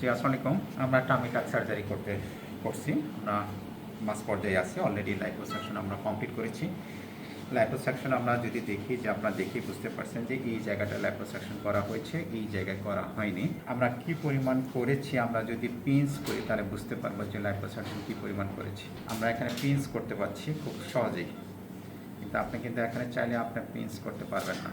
জি আসসালামু আলাইকুম। আমরা টামি কাট সার্জারি করতে করছি। আমরা মাস পর্যায়ে আছি অলরেডি লাইপোসাকশন আমরা কমপ্লিট করেছি। লাইপোসাকশন আমরা যদি দেখি, যে আপনারা দেখেই বুঝতে পারছেন যে এই জায়গাটা লাইপোসাকশন করা হয়েছে, এই জায়গায় করা হয়নি। আমরা কি পরিমাণ করেছি, আমরা যদি পিন্স করি, তাহলে বুঝতে পারব যে লাইপোসাকশন কি পরিমাণ করেছি। আমরা এখানে পিন্স করতে পারছি খুব সহজেই। কিন্তু আপনি কিন্তু এখানে চাইলে আপনি পিন্স করতে পারবেন না।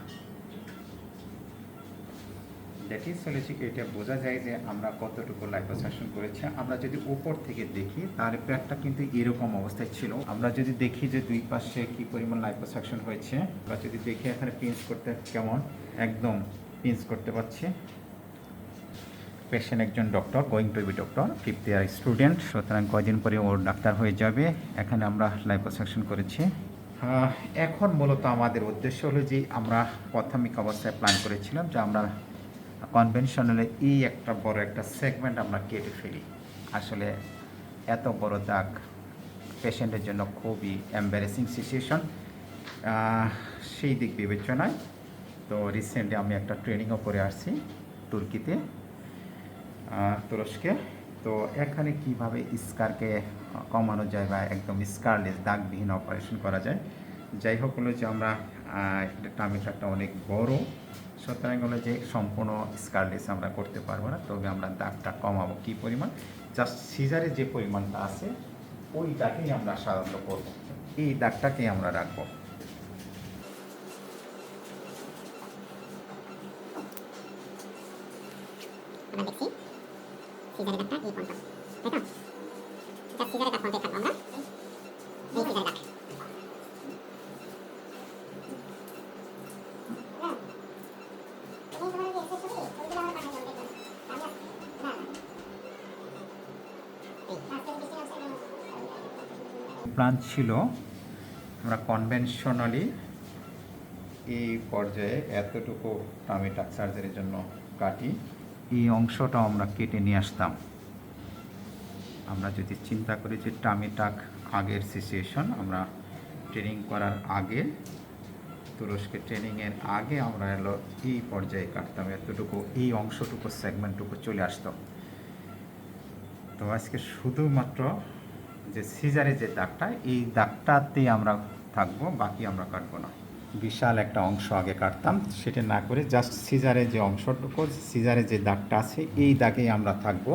ইজ হলে এটা বোঝা যায় যে আমরা কতটুকু লাইপোসাকশন করেছি। আমরা যদি উপর থেকে দেখি তার পেটটা কিন্তু এরকম অবস্থায় ছিল। আমরা যদি দেখি যে দুই পাশে কি পরিমাণ লাইপোসাকশন হয়েছে, বা যদি দেখি এখানে পিঞ্চ করতে কেমন, একদম পিঞ্চ করতে পারছি। পেশেন্ট একজন doctor going to be doctor fifth year student সুতরাং কয়দিন পরে ওর ডাক্তার হয়ে যাবে, এখানে আমরা লাইপোসাকশন করেছি। এখন মূলত আমাদের উদ্দেশ্য হলো যে আমরা প্রাথমিক অবস্থায় প্ল্যান করেছিলাম যে আমরা কনভেনশনালে এই একটা বড় একটা সেগমেন্ট আমরা কেটে ফেলি। আসলে এত বড় দাগ পেশেন্টের জন্য খুবই এম্বারেসিং সিচুয়েশন সেই দিক বিবেচনায় তো রিসেন্টলি আমি একটা ট্রেনিংও করে আসছি তুর্কিতে তুরস্কে। তো এখানে কীভাবে স্কারকে কমানো যায় বা একদম স্কারলেস দাগবিহীন অপারেশন করা যায় যাই হোক হলো যে আমরা টামিটারটা অনেক বড়। সুতরাং হলো যে সম্পূর্ণ স্কারলেস আমরা করতে পারব না, তবে আমরা দাগটা কমাবো কী পরিমাণ? জাস্ট সিজারে যে পরিমাণটা আছে ওই দাগেই আমরা সাধারণত করব। এই দাগটাকেই আমরা রাখব। আমরা দাগটা এই পর্যন্ত তাই তো? দাগ পর্যন্ত আমরা এই সিজারের দাগ প্ল্যান ছিল। আমরা কনভেনশনালি এই পর্যায়ে এতটুকু টামি টাক সার্জারির জন্য কাটি। এই অংশটা আমরা কেটে নিয়ে আসতাম। আমরা যদি চিন্তা করি যে টামি টাক আগের সিচুয়েশন আমরা ট্রেনিং করার আগে, তুরস্কের ট্রেনিংয়ের আগে আমরা এলো এই পর্যায়ে কাটতাম। এতটুকু এই অংশটুকু সেগমেন্টটুকু চলে আসতো। তো আজকে শুধুমাত্র যে সিজারে যে দাগটা, এই দাগটাতেই আমরা থাকব, বাকি আমরা কাটবো না। বিশাল একটা অংশ আগে কাটতাম, সেটা না করে জাস্ট সিজারে যে অংশটুকু, সিজারে যে দাগটা আছে, এই দাগেই আমরা থাকব।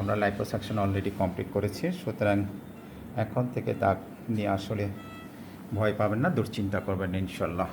আমরা লাইপোসাকশন অলরেডি কমপ্লিট করেছি, সুতরাং এখন থেকে দাগ নিয়ে আসলে ভয় পাবেন না, দুশ্চিন্তা করবেন ইনশাল্লাহ।